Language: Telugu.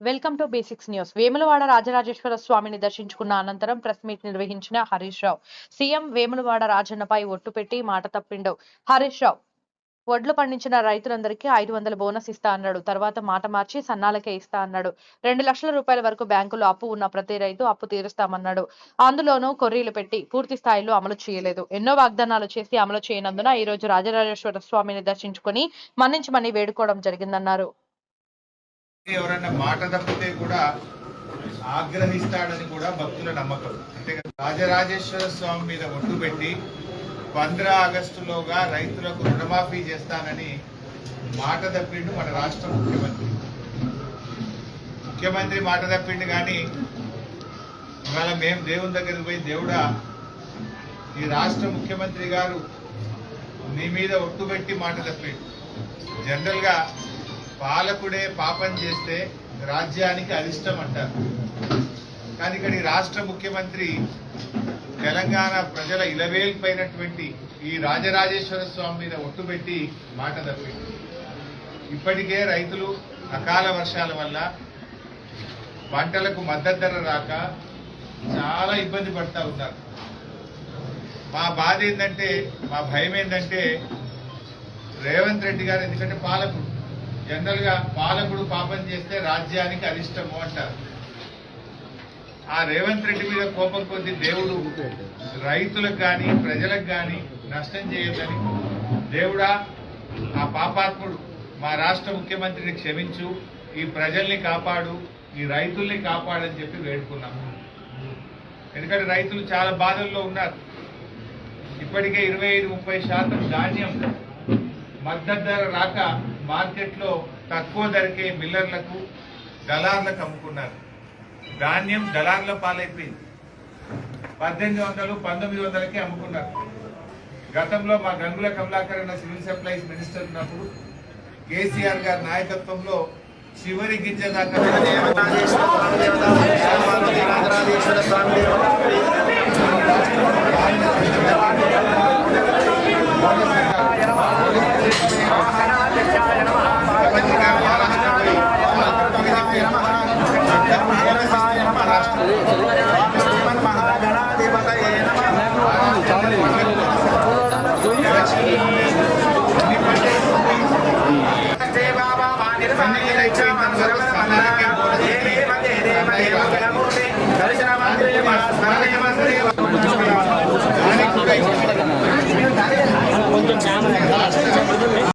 Welcome to basics news. Vemulawada Rajarajeshwara స్వామిని దర్శించుకున్న అనంతరం ప్రెస్ మీట్ నిర్వహించిన హరీష్ రావు. సీఎం వేములవాడ రాజన్నపై ఒట్టు పెట్టి మాట తప్పిండు. హరీష్ రావు వడ్లు పండించిన రైతులందరికీ ఐదు వందల బోనస్ ఇస్తా అన్నాడు. తర్వాత మాట మార్చి సన్నాలకే ఇస్తా అన్నాడు. రెండు లక్షల రూపాయల వరకు బ్యాంకులో అప్పు ఉన్న ప్రతి రైతు అప్పు తీరుస్తామన్నాడు. అందులోనూ కొర్రీలు పెట్టి పూర్తి స్థాయిలో అమలు చేయలేదు. ఎన్నో వాగ్దానాలు చేసి అమలు చేయనందున ఈ రోజు రాజరాజేశ్వర స్వామిని దర్శించుకుని మన్నించమని వేడుకోవడం జరిగిందన్నారు. ఎవరన్నా మాట తప్పితే కూడా ఆగ్రహిస్తాడని కూడా భక్తుల నమ్మకం. అంటే రాజరాజేశ్వర స్వామి మీద ఒట్టు పెట్టి పంద్ర ఆగస్టులోగా రైతులకు రుణమాఫీ చేస్తానని మాట తప్పిండు మన రాష్ట్ర ముఖ్యమంత్రి. ముఖ్యమంత్రి మాట తప్పిండు కానీ ఇవాళ మేము దేవుని దగ్గరికి పోయి దేవుడా ఈ రాష్ట్ర ముఖ్యమంత్రి గారు నీ మీద ఒట్టు పెట్టి మాట తప్పిండు. జనరల్గా పాలకుడే పాపం చేస్తే రాజ్యానికి అరిష్టం అంటారు. కానీ ఇక్కడ రాష్ట్ర ముఖ్యమంత్రి తెలంగాణ ప్రజల ఇలవేల్పైనటువంటి ఈ రాజరాజేశ్వర స్వామి మీద ఒట్టు పెట్టి మాట తప్పింది. ఇప్పటికే రైతులు అకాల వర్షాల వల్ల పంటలకు మద్దతు ధర రాక చాలా ఇబ్బంది పడతా ఉన్నారు. మా బాధ ఏంటంటే మా భయం ఏంటంటే రేవంత్ రెడ్డి గారు ఎందుకంటే పాలకుడు. జనరల్గా పాలకుడు పాపం చేస్తే రాజ్యానికి అరిష్టము అంటారు. ఆ రేవంత్ రెడ్డి మీద కోపం కొద్ది దేవుడు రైతులకు కానీ ప్రజలకు కానీ నష్టం చేయొద్దని దేవుడా ఆ పాపాత్ముడు మా రాష్ట్ర ముఖ్యమంత్రిని క్షమించు ఈ ప్రజల్ని కాపాడు ఈ రైతుల్ని కాపాడని చెప్పి వేడుకున్నాము. ఎందుకంటే రైతులు చాలా బాధల్లో ఉన్నారు. ఇప్పటికే ఇరవై ఐదు ముప్పై శాతం ధాన్యం మద్దతు ధర రాక మార్కెట్లో తక్కువ ధరకే మిల్లర్లకు దళార్లకు అమ్ముకున్నారు. ధాన్యం దళార్ల పాలైపోయింది. పద్దెనిమిది వందలు పంతొమ్మిది వందలకి అమ్ముకున్నారు. గతంలో మా గంగుల కమలాకర్ అన్న సివిల్ సప్లైస్ మినిస్టర్ ఉన్నప్పుడు కేసీఆర్ గారి నాయకత్వంలో చివరి గింజ దాకా స్వామి దేవ గణమూర్తి దర్శనమంత్రి స్మరణీయమంత్రి